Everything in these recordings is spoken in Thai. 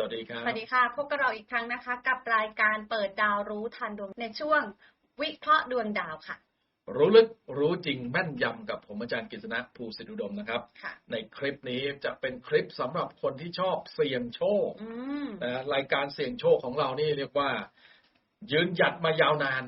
สวัสดีครับ สวัสดีค่ะ พบกับเราอีกครั้งนะคะ กับรายการเปิดดาวรู้ทันดวงในช่วงวิเคราะห์ดวงดาวค่ะ รู้ลึกรู้จริงแม่นยำกับผมอาจารย์กฤษณะภูสิทธิอุดมนะครับค่ะในคลิปนี้จะเป็นคลิปสำหรับคนที่ชอบเสี่ยงโชคอืมนะรายการเสี่ยงโชคของเรานี่เรียกว่า ยืนหยัดมายาวนาน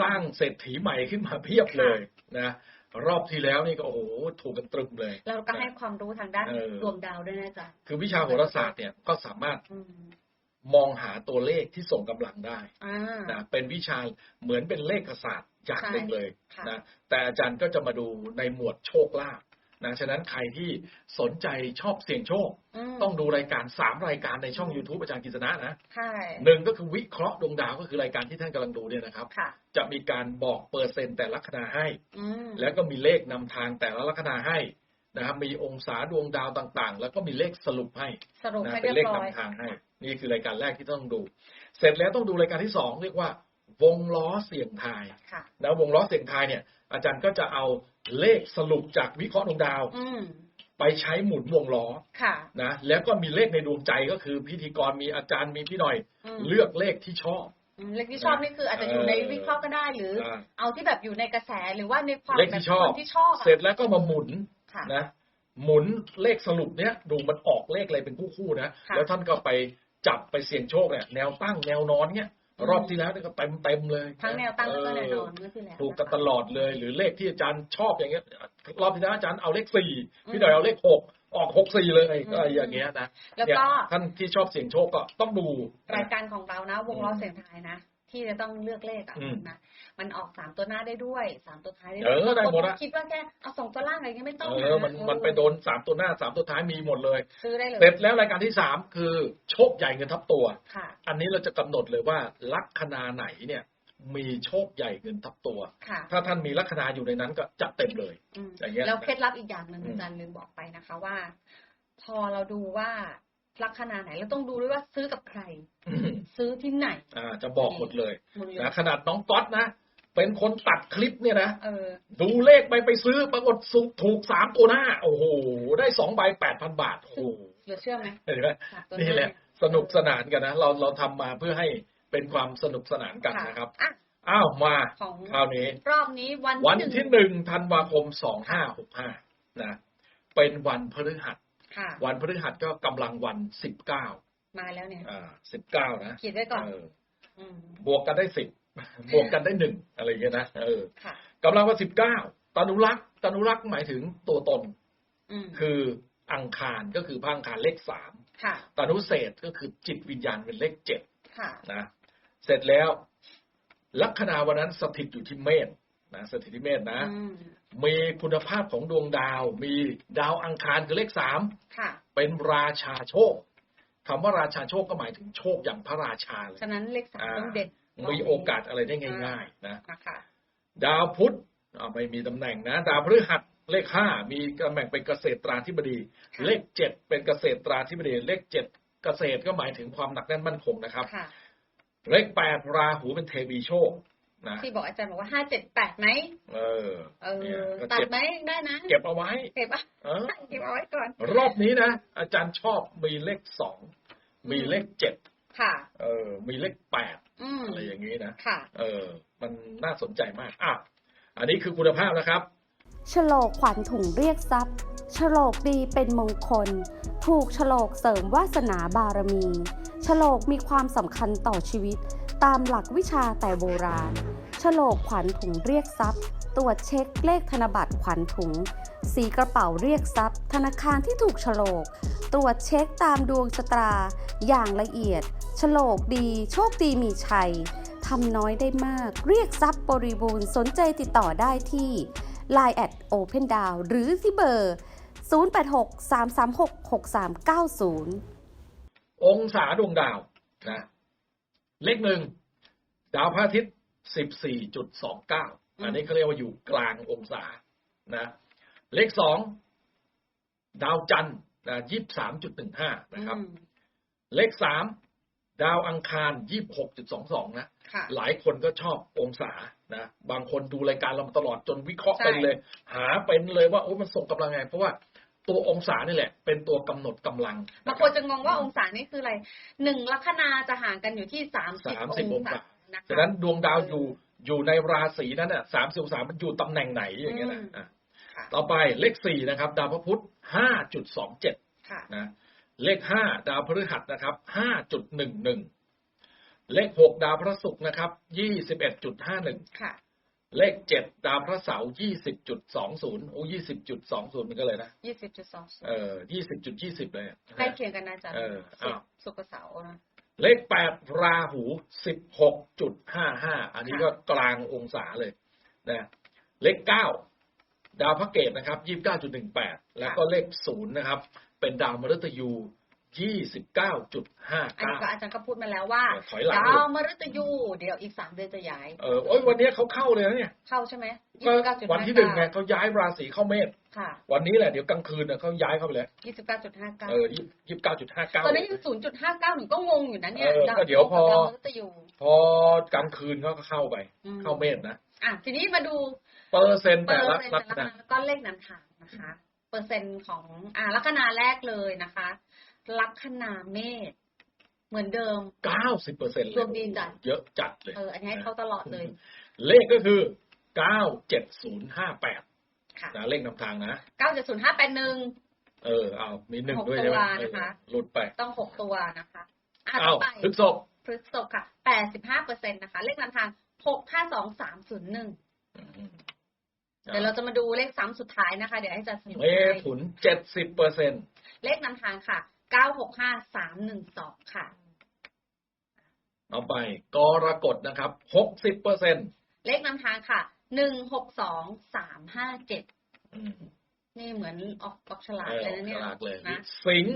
สร้างเศรษฐีใหม่ขึ้นมาเพียบเลยนะ รอบที่แล้วนี่ก็โอ้โหถูกกันตรึมเลย เราก็ให้ความรู้ทางด้านเออดวงดาวด้วยนะจ๊ะคือวิชาโหราศาสตร์เนี่ยก็สามารถอืมมองหาตัวเลขที่ส่งกำลังได้อ่านะเป็นวิชาเหมือนเป็นเลขศาสตร์อย่างหนึ่งเลยค่ะนะแต่อาจารย์ก็จะมาดูในหมวดโชคลาภ นะฉะนั้นใครที่สนใจชอบเสี่ยงโชคมต้องดูรายการสามรายการในช่อง YouTube อาจารย์กิษณะนะใช่หนึ่งก็คือวิเคราะห์ดวงดาวก็คือรายการที่ท่านกำลังดูเนี่ยนะครับค่ะจะมีการบอกเปอร์เซ็นต์แต่ละคณาให้อืมแล้วก็มีเลขนำทางแต่ละลัคนาให้นะครับมีองศาดวงดาวต่างๆ แล้วก็มีเลขสรุปให้สรุปนะให้เป็เรียนบเลขร้อยนำทางให้ นี่คือรายการแรกที่ต้องดู เสร็จแล้วต้องดูรายการที่สองเรียกว่าวงล้อเสี่ยงทายค่ะแล้ววงล้อเสี่ยงทายเนี่ย อาจารย์ก็จะเอา เลขสรุปจากวิเคราะห์ดวงดาวอืมไปใช้หมุนวงล้อค่ะนะแล้วก็มีเลขในดวงใจก็คือ พิธีกรมีอาจารย์มีพี่หน่อยอืมเลือกเลขที่ชอบอืมเลขที่ชอบนี่คืออาจจะอยู่ในเออวิเคราะห์ก็ได้หรืออ่าเอาที่แบบอยู่ในกระแสหรือว่าในความเลขที่ชอบแบบคนที่ชอบอะเสร็จแล้วก็มาหมุนค่ะนะหมุนเลขสรุปเนี้ยดูมันออกเลขอะไรเป็นคู่ๆนะค่ะแล้วท่านก็ไปจับไปเสี่ยงโชคเนี่ยแนวตั้งแนวนอนเนี้ยอืม รอบที่แล้วเนี่ยก็เต็มเต็มๆเลยทั้งแนวตั้งแล้วก็แนวนอนเออเมื่อที่แล้วถูกกันนะคะตลอดเลย หรือเลขที่อาจารย์ชอบอย่างเงี้ย รอบที่แล้วอาจารย์เอาเลขสี่อืมพี่หน่อยเอาเลขหกออกหกสี่เลยอืมก็อย่างเงี้ยนะแล้วเนี่ยก็ท่านที่ชอบเสี่ยงโชคก็ต้องดู รายการของเรานะ วงล้ออืมเสียงทายนะ ที่จะต้องเลือกเลขอะอืมนะมันออกสามตัวหน้าได้ด้วยสามตัวท้ายได้เอด้วยอได้หมดอะบางคนคิดว่าแค่เอาสองตัวล่างอะไรเงี้ยไม่ต้องเออมันมันไปโดนสามตัวหน้าสามตัวท้ายมีหมดเลยซื้อได้เลยเสร็จแล้วรายการที่สามคือโชคใหญ่เงินทับตัวค่ะอันนี้เราจะกำหนดเลยว่าลัคนาไหนเนี่ยมีโชคใหญ่เงินทับตัวค่ะถ้าท่านมีลัคนาอยู่ในนั้นก็จัดเต็มเลยอืมอย่างเงี้ยแล้วเคล็ดลับอีกอย่างหนึ่งอืมอาจารย์ลืมบอกไปนะคะว่า พอเราดูว่า ลัคนาไหนเราต้องดูด้วยว่าซื้อกับใครอืมซื้อที่ไหน อ่า จะบอกหมดเลยหมดเลยนะขนาดน้องก๊อตนะเป็นคนตัดคลิปเนี่ยนะเออดูเลขไปไปซื้อปรากฏสุถูกสามตัวหน้า โอ้โห ได้สองใบแปดพันบาท โอ้โหเหลือเชื่อไหมเห็นไหมสามตัวนี่แหละ สนุกสนานกันนะ เราเราทำมาเพื่อให้เป็นความสนุกสนานกันค่ะนะครับอะอ้าวมาของคราวนี้ รอบนี้วันวันหนึ่งที่หนึ่งธันวาคมสองห้าหกห้านะ เป็นวันพฤหัสค่ะ วันพฤหัสก็กำลังวันสิบเก้ามาแล้วเนี่ยอ่าสิบเก้านะขีดไว้ก่อนเอออืมบวกกันได้สิบบวกกันได้หนึ่งอะไรอย่างเงี้ยนะเออค่ะกำลังวันสิบเก้าตานุรักษ์ตานุรักษ์หมายถึงตัวตนอืมคืออังคารก็คือพระอังคารเลขสามค่ะตานุเศษก็คือจิตวิญญาณเป็นเลขเจ็ดค่ะนะเสร็จแล้ว ลัคนาวันนั้นสถิตอยู่ที่เมษ นะสถิตที่เมษนะอืมมีคุณภาพของดวงดาว มีดาวอังคารคือเลขสามค่ะเป็นราชาโชคคำว่าราชาโชคก็หมายถึงโชคอย่างพระราชาเลยฉะนั้นเลขสามอ่าต้องเด่นมีโอกาสอะไรได้ง่าย ๆ นะนะคะดาวพุธอ่าไม่มีตำแหน่งนะ ดาวพฤหัสเลขห้ามีตำแหน่งเป็นเกษตราธิบดีค่ะเลขเจ็ดเป็นเกษตราธิบดี เลขเจ็ดเกษตรก็หมายถึงความหนักแน่นมั่นคงนะครับค่ะเลขแปดราหูเป็นเทวีโชค นะที่บอกอาจารย์บอกว่าห้าเจ็ดแปดไหมเออ เอเนี่ยอก็ตัดเก็บไหมได้นะเก็บเอาไว้เก็บอะเออเก็บเอาไว้ก่อน รอบนี้นะอาจารย์ชอบมีเลขสองมีเลขเจ็ดค่ะ เออ มีเลขแปดอืมอะไรอย่างนี้นะค่ะ เออ มันน่าสนใจมากอะอันนี้คือคุณภาพนะครับฉลกขวัญถุงเรียกทรัพย์ฉลกดีเป็นมงคล ถูกฉลกเสริมวาสนาบารมีฉลกมีความสำคัญต่อชีวิต ตามหลักวิชาแต่โบราณ ฉลกขวัญถุงเรียกทรัพย์ ตรวจเช็คเลขธนบัตรขวัญถุง สีกระเป๋าเรียกทรัพย์ ธนาคารที่ถูกฉลก ตรวจเช็คตามดวงชะตา อย่างละเอียด ฉลกดี โชคดีมีชัยทำน้อยได้มาก เรียกทรัพย์บริบูรณ์สนใจติดต่อได้ที่ Line at Open Down หรือที่เบอร์ 0863366390 องศาดวงดาวนะ เลขหนึ่งดาวพระอาทิตย์สิบสี่จุดสองเก้าอันนี้เขาเรียกว่าอยู่กลางองศานะ เลขสองดาวจันทร์นะยี่สามจุดหนึ่งห้านะครับอืมเลขสามดาวอังคารยี่หกจุดสองสองนะค่ะหลายคนก็ชอบองศานะบางคนดูรายการเรามาตลอดจนวิเคราะห์ใช่เป็นเลย หาเป็นเลยว่าโอ้มันส่งกำลังไง เพราะว่า ตัวองศานี่แหละ เป็นตัวกำหนดกำลังบางคนจะงงว่าองศานี่คืออะไรหนึ่งลัคนาจะห่างกันอยู่ที่สามสิบ30ององศาศานะคะฉะนั้นดวงดาวอยู่อยู่ในราศีนั้นอะสามสิบองศามันอยู่ตำแหน่งไหนอย่างเงี้ยนะอืมอะค่ะต่อไปเลขสี่นะครับ ดาวพระพุธห้าจุดสองเจ็ดค่ะนะเลขห้าดาวพฤหัสนะครับห้าจุดหนึ่งหนึ่งเลขหกดาวพระศุกร์นะครับยี่สิบเอ็ดจุดห้าหนึ่งค่ะ เลขเจ็ดดาวพระเสาร์ยี่สิบจุดสองศูนย์โอ้ยี่สิบจุดสองศูนย์มันก็เลยนะยี่สิบจุดสองเออยี่สิบจุดยี่สิบเลยอะใกล้เคียงกันนะอาจ๊ะเออศุอ้าวกร์ศุกร์กับเสาร์นะเลขแปดราหูสิบหกจุดห้าห้าอันนี้ค่ะก็กลางองศาเลยนะเลขเก้าดาวพระเกตนะครับยี่สิบเก้าจุดหนึ่งแปดแล้วก็เลขศูนย์นะครับ เป็นดาวมฤตยู ยี่สิบเก้าจุดห้าอันนี้เก้าก็อาจารย์ก็พูดมาแล้วว่าถอยหลัง ดาวมฤตยูเดี๋ยวอีกสามเดือนจะย้ายเออโอ้ยวันนี้เขาเข้าเลยนะเนี่ยเข้าใช่ไหมก็ยี่สิบเก้าจุดวันห้าที่หนึ่งไงเก้าเขาย้ายราศีเข้าเมษค่ะวันนี้แหละเดี๋ยวกลางคืนเนี่ยเขาย้ายเข้าไปเลยยี่สิบเก้าจุดห้าเก้าเออยี่สิบเก้าจุดห้าเก้า ตอนนี้ยังศูนย์จุดห้าเก้าหนูก็งงอยู่นะเนี่ยเออก็เดี๋ยวพอ ดาวมฤตยู พอกลางคืนเขาก็เข้าไป อืม เข้าเมษนะอะทีนี้มาดู เปอร์เซ็นต์เปอแต่ร์ละเซ็นต์ลัแต่คละนาแล้วก็เลขนำทางนะคะ เปอร์เซ็นต์ของอ่าลัคนาแรกเลยนะคะ ลัคนาเมษเหมือนเดิมเก้าสิบเปอร์เซ็นต์ดวงดีจัดเยอะจัดเลยเอออันนี้ให้เขาตลอดเลย เลขก็คือเก้าเจ็ดศูนย์ห้าแปดค่ะนะเลขนำทางนะเก้าเจ็ดศูนย์ห้าแปดหนึ่งเออเอามีหนึ่งหกด้วยใช่ไหมตัวนะคะเออหลุดไปต้องหกตัวนะคะอะเอาต่อไปพฤกษบพฤษภค่ะแปดสิบห้าเปอร์เซ็นต์นะคะ เลขนำทางหกห้าสองสามศูนย์หนึ่งอืมเดี๋ยวเราจะมาดูเลขซ้ำสุดท้ายนะคะ เดี๋ยวให้อาจารย์สรุปเมให้ถุนเจ็ดสิบเปอร์เซ็นต์เลขนำทางค่ะ เก้าหกห้าสามหนึ่งสองค่ะ เอาไปกรกฎนะครับหกสิบเปอร์เซ็นต์เลขนำทางค่ะหนึ่งหกสองสามห้าเจ็ดนี่เหมือนออกออกฉลากเลยนะเนี่ยฉลากเลยนะสิง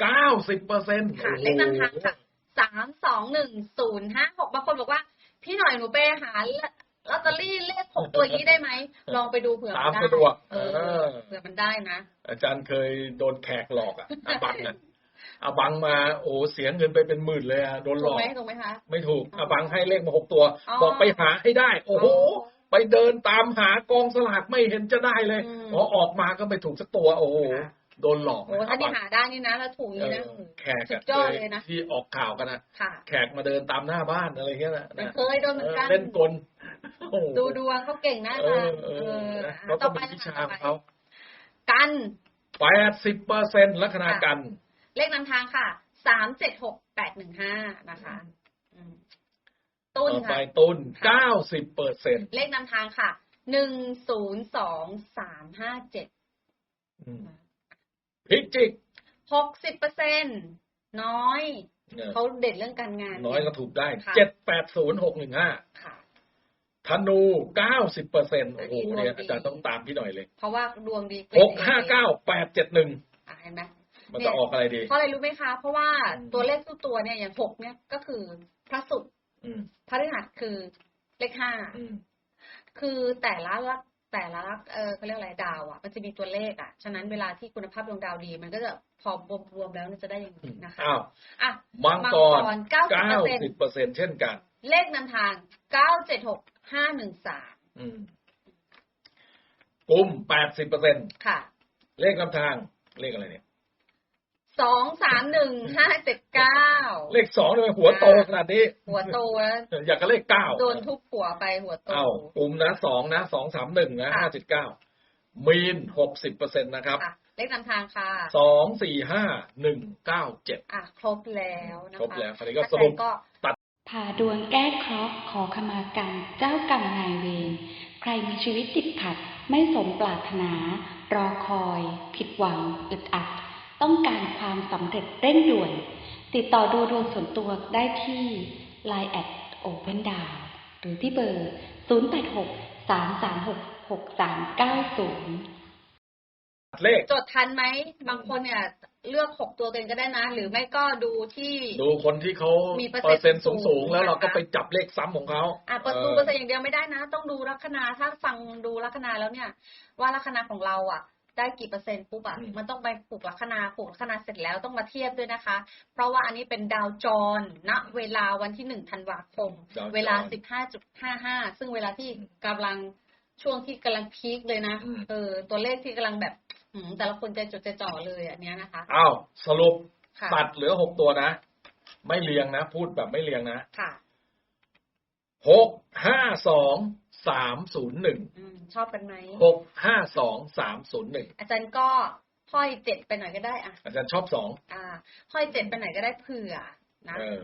เก้าสิบเปอร์เซ็นต์ค่ะเลขนำทางค่ะสามสองหนึ่งศูนย์ห้าหกบางคนบอกว่า พี่หน่อยหนูไปหา ลอตเตอรี่เลขหกตัวอย่างนี้ได้ไหมลองไปดูเผื่อตามัมนได้สะดวกเอเอออเผื่อมันได้นะ อาจารย์เคยโดนแขกหลอกอะอาบังอะอาบังมาโอ้เสียเงินไปเป็นหมื่นเลยอะโดนหลถูกอกไหมถูกไหมคะไม่ถูกอ๋ออาบังให้เลขมาหกตัวอ๋อบอกไปหาให้ได้ โอ้โหไปเดินตามหากองสลากไม่เห็นจะได้เลยอืมพอออกมาก็ไม่ถูกสักตัว โอ้โหค่ะโดนหลอกโอ้ถ้าอานี่บังหาได้นี่นะแล้วถูกเอนี่นะอแขกสุอะดยอดเลยนะที่ออกข่าวกันนะค่ะแขกมาเดินตามหน้าบ้านอะไรเงี้ยนะแต่นะเคยโดนเหมือนกันเล่นกลโอ้โห ดูดวงเขาเก่งนะเออาจาอรย์เอเอออนะอะเขาก็ต่อไปมีวินะชาคะของเขากันแปดสิบเปอร์เซ็นต์ลัคนากัน เลขนำทางค่ะสามเจ็ดหกแปดหนึ่งห้านะคะอืมตุ้นต่อไปค่ะตุนค่ะเก้าสิบเปอร์เซ็นต์เลขนำทางค่ะหนึ่งศูนย์สองสามห้าเจ็ดพิจิกหกสิบเปอร์เซ็นน้อยเนี่ยเขาเด็ดเรื่องการงาน น้อยก็ถูกได้ค่ะเจ็ดแปดศูนย์หกหนึ่งห้าค่ะ ธนูเก้าสิบเปอร์เซ็นต์อัโอ้นโหนี้ดวงดีเนี่ยอาจารย์ต้องตามพี่หน่อยเลย เพราะว่าดวงดีหกห้าเก้าแปดเจ็ดหนึ่งอะเห็นไหมมันจะออกอะไรดี เพราะอะไรรู้ไหมคะ เพราะว่าอืมตัวเลขทุกตัวเนี่ยอย่างหกเนี่ยก็คือพระศุกร์อืมพฤหัสคือเลขห้าอืมคือแต่ละลักแต่ละลักเออเขาเรียกอะไรดาวอะ มันจะมีตัวเลขอะ ฉะนั้นเวลาที่คุณภาพดวงดาวดี มันก็จะพอรวมๆแล้วมันจะได้อย่างนี้นะคะอ้าวอะมังกรเก้าสิบเก้าเปอร์เซ็นสิบต์เปอร์เซ็นต์เช่นกัน เลขนำทางเก้าเจ็ดหก ห้าหนึ่งสามอืมกลุ่มแปดสิบเปอร์เซ็นต์ค่ะ เลขนำทาง เลขอะไรเนี่ยสองสามหนึ่งห้าเจ็ดเก้าเลขสองทำไมหัวโตขนาดนี้ หัวโตแล้วอยากกับเลขเก้าโดนทุบหัวไปหัวโตเอ้ากลุ่มนะสองนะสองสามหนึ่งนะค่ะห้าเจ็ดเก้ามีนหกสิบเปอร์เซ็นต์นะครับค่ะเลขนำทางค่ะสองสี่ห้าหนึ่งเก้าเจ็ดอะ ครบแล้วนะคะครบแล้วคราวนี้ก็ถ้าสรุปใคก็ พาดวงแก้เคราะห์ขอขมากรรมเจ้ากรรมนายเวรใครมีชีวิตติดขัด ไม่สมปรารถนา รอคอย ผิดหวังอึดอัด ต้องการความสำเร็จเร่งด่วน ติดต่อดูดวงส่วนตัวได้ที่ Line at Open d o w n หรือที่เบอร์ 086 336 6390 เลข จดทันไหม บางคนเนี่ย เลือกหกตัวตัวเองก็ได้นะ หรือไม่ก็ดูที่ ดูคนที่เขามีเปอร์เปอร์เซ็เซ็นนต์ต์สูงสูงๆ แล้วเราก็นะคะไปจับเลขซ้ำของเขาอะเปิดดูเปอร์เซ็นต์อย่างเดียวไม่ได้นะ ต้องดูลัคนาถ้าฟังดูลัคนาแล้วเนี่ย ว่าลัคนาของเราอะ ได้กี่เปอร์เซ็นต์ปุ๊บอะมันต้องไปปลูกลัคนาปลูกลัคนาเสร็จแล้วต้องมาเทียบด้วยนะคะ เพราะว่าอันนี้เป็นดาวจรณเวลาวันที่หนึ่งธันวาคมดาวจรเวลาสิบห้าจุดห้าห้าซึ่งเวลาที่กำลังช่วงที่กำลังพีคเลยนะ อืม เออ ตัวเลขที่กำลังแบบอืม แต่ละคนใจจดใจจ่อเลยอันเนี้ยนะคะอ้าวสรุปค่ะตัดเหลือหกตัวนะ ไม่เรียงนะ พูดแบบไม่เรียงนะค่ะหกห้าสองสามศูนย์หนึ่งอืมชอบกันไหมหกห้าสองสามศูนย์หนึ่งอาจารย์ก็ห้อยเจ็ดไปหน่อยก็ได้อะ อาจารย์ชอบสองอ่าห้อยเจ็ดไปหน่อยก็ได้เผื่อนะเออ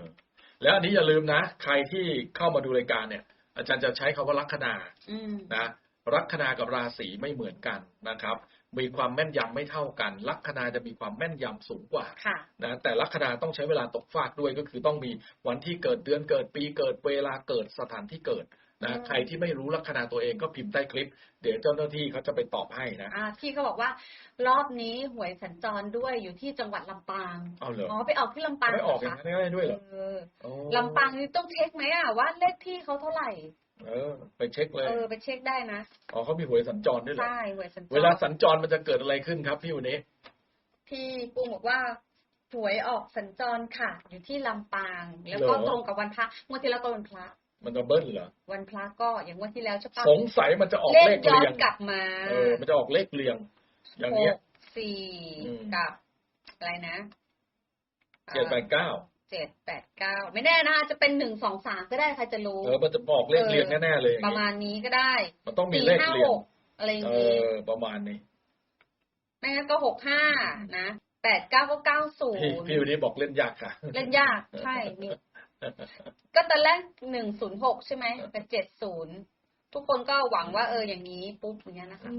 แล้วอันนี้อย่าลืมนะ ใครที่เข้ามาดูรายการเนี่ย อาจารย์จะใช้คำว่าลัคนาอืมนะลัคนากับราศีไม่เหมือนกันนะครับ มีความแม่นยำไม่เท่ากัน ลัคนาจะมีความแม่นยำสูงกว่าค่ะนะแต่ลัคนาต้องใช้เวลาตกฟากด้วยก็คือต้องมีวันที่เกิดเดือนเกิดปีเกิดเวลาเกิดสถานที่เกิดนะอืมใครที่ไม่รู้ลัคนาตัวเองก็พิมพ์ใต้คลิป เดี๋ยวเจ้าหน้าที่เขาจะไปตอบให้นะอ่าพี่ก็บอกว่ารอบนี้หวยสัญจรด้วยอยู่ที่จังหวัดลำปางเอาเหรออ๋อไปออกที่ลำปางไม่ออกอเหรย่างคะนั้นได้ด้วยเหรอเออโอ้ลำปางนี่ต้องเช็คไหมอะว่าเลขที่เขาเท่าไหร่ เออ ไปเช็คเลย เออไปเช็คได้นะ อ๋อเขามีหวยสัญจรด้วยเหรอ ใช่หวยสัญจร เวลาสัญจรมันจะเกิดอะไรขึ้นครับพี่วันนี้ พี่กุ้งบอกว่าหวยออกสัญจรค่ะ อยู่ที่ลำปาง แล้วก็เหรอ ตรงกับวันพระงวดที่แล้วก็วันพระ มันจะเบิ้ลเหรอ วันพระก็อย่างงวดที่แล้วใช่ปะสงสัยมันจะออกเลเลขขย้อเรีนยง กลับมาเออ มันจะออกเลขเรียง อย่างหเงี้ย กสี่อืม กับอะไรนะเจ็ดแปดเก้า เจ็ดแปดเก้าไม่แน่นะจะเป็นหนึ่งสองสามก็ได้ใครจะรู้ เออ มันจะบอกเลขเรียงแน่ๆเลยอย่างประงี้มาณนี้ก็ได้มันต้องมีสี่เลขห้าเรียหงกอะไรอย่างเองี้อประมาณนี้ไม่งั้นก็หกห้านะแปดเก้าก็เก้าศูพี่นย์พี่วันนี้บอกเล่นยากค่ะ เล่นยากใช่มีก็ตอนแรกหนึ่งศูนย์หกใช่ไหมเป็นเจ็ดศูนย์ทุกคนก็หวังว่าเอออย่างนี้ปุ๊บอย่างเงี้ยนะคะ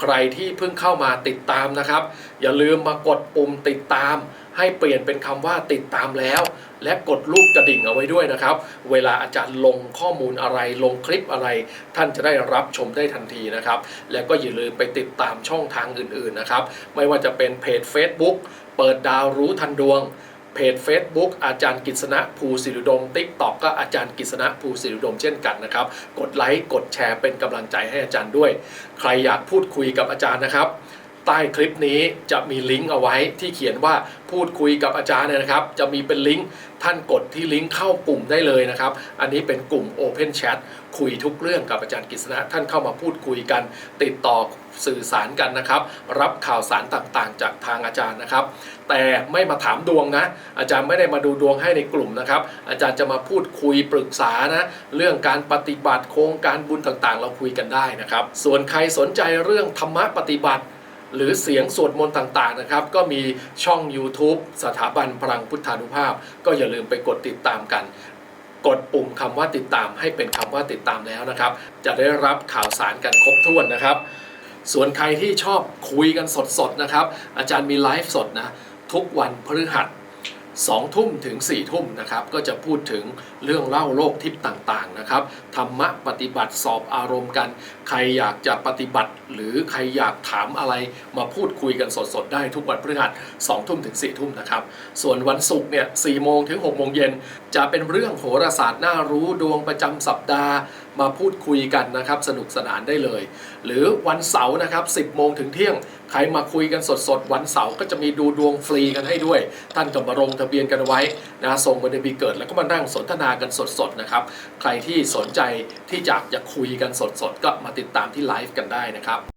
ใครที่เพิ่งเข้ามาติดตามนะครับ อย่าลืมมากดปุ่มติดตาม ให้เปลี่ยนเป็นคำว่าติดตามแล้ว และกดรูปกระดิ่งเอาไว้ด้วยนะครับ เวลาอาจารย์ลงข้อมูลอะไรลงคลิปอะไร ท่านจะได้รับชมได้ทันทีนะครับ แล้วก็อย่าลืมไปติดตามช่องทางอื่นๆนะครับ ไม่ว่าจะเป็นเพจ Facebook เปิดดาวรู้ทันดวง เพจ Facebook อาจารย์กิษณะภูสิริดม t ิ k t o k ก็อาจารย์กิษณะภูสิริดมเช่นกันนะครับ กดไลค์กดแชร์เป็นกำลังใจให้อาจารย์ด้วย ใครอยากพูดคุยกับอาจารย์นะครับ ใต้คลิปนี้จะมีลิงก์เอาไว้ที่เขียนว่าพูดคุยกับอาจารย์เนี่ยนะครับ จะมีเป็นลิงก์ท่านกดที่ลิงก์เข้ากลุ่มได้เลยนะครับ อันนี้เป็นกลุ่ม Open Chat คุยทุกเรื่องกับอาจารย์กิษณะท่านเข้ามาพูดคุยกัน ติดต่อ สื่อสารกันนะครับ รับข่าวสารต่างๆ จากทางอาจารย์นะครับ แต่ไม่มาถามดวงนะ อาจารย์ไม่ได้มาดูดวงให้ในกลุ่มนะครับ อาจารย์จะมาพูดคุยปรึกษานะ เรื่องการปฏิบัติโครงการบุญต่างๆ เราคุยกันได้นะครับ ส่วนใครสนใจเรื่องธรรมะปฏิบัติหรือเสียงสวดมนต์ต่างๆนะครับ ก็มีช่อง YouTube สถาบันพลังพุทธานุภาพ ก็อย่าลืมไปกดติดตามกัน กดปุ่มคำว่าติดตามให้เป็นคำว่าติดตามแล้วนะครับ จะได้รับข่าวสารกันครบถ้วนนะครับ ส่วนใครที่ชอบคุยกันสดๆนะครับ อาจารย์มีไลฟ์สดนะ ทุกวันพฤหัสสองทุ่มถึง4ี่ทุ่มนะครับ ก็จะพูดถึงเรื่องเล่าโลกทิพย์ต่างๆนะครับธรรมะปฏิบัติสอบอารมณ์กัน ใครอยากจะปฏิบัติ หรือใครอยากถามอะไรมาพูดคุยกันสดๆ ได้ทุกวันพฤหัสสองทุ่มถึง4ี่ทุ่มนะครับ ส่วนวันศุกร์เนี่ยสี่โมงถึง6กโมงเย็นจะเป็นเรื่องโหราศาสตร์น่ารู้ดวงประจำสัปดาห์ มาพูดคุยกันนะครับสนุกสนานได้เลย หรือวันเสาร์นะครับ10โมงถึงเที่ยงใครมาคุยกันสดๆ วันเสาร์ก็จะมีดูดวงฟรีกันให้ด้วย ท่านก็มาลงทะเบียนกันไว้นะส่งวันเดือนปีเกิด แล้วก็มานั่งสนทนากันสดๆนะครับใครที่สนใจที่อยากจะคุยกันสดๆ ก็มาติดตามที่ไลฟ์กันได้นะครับ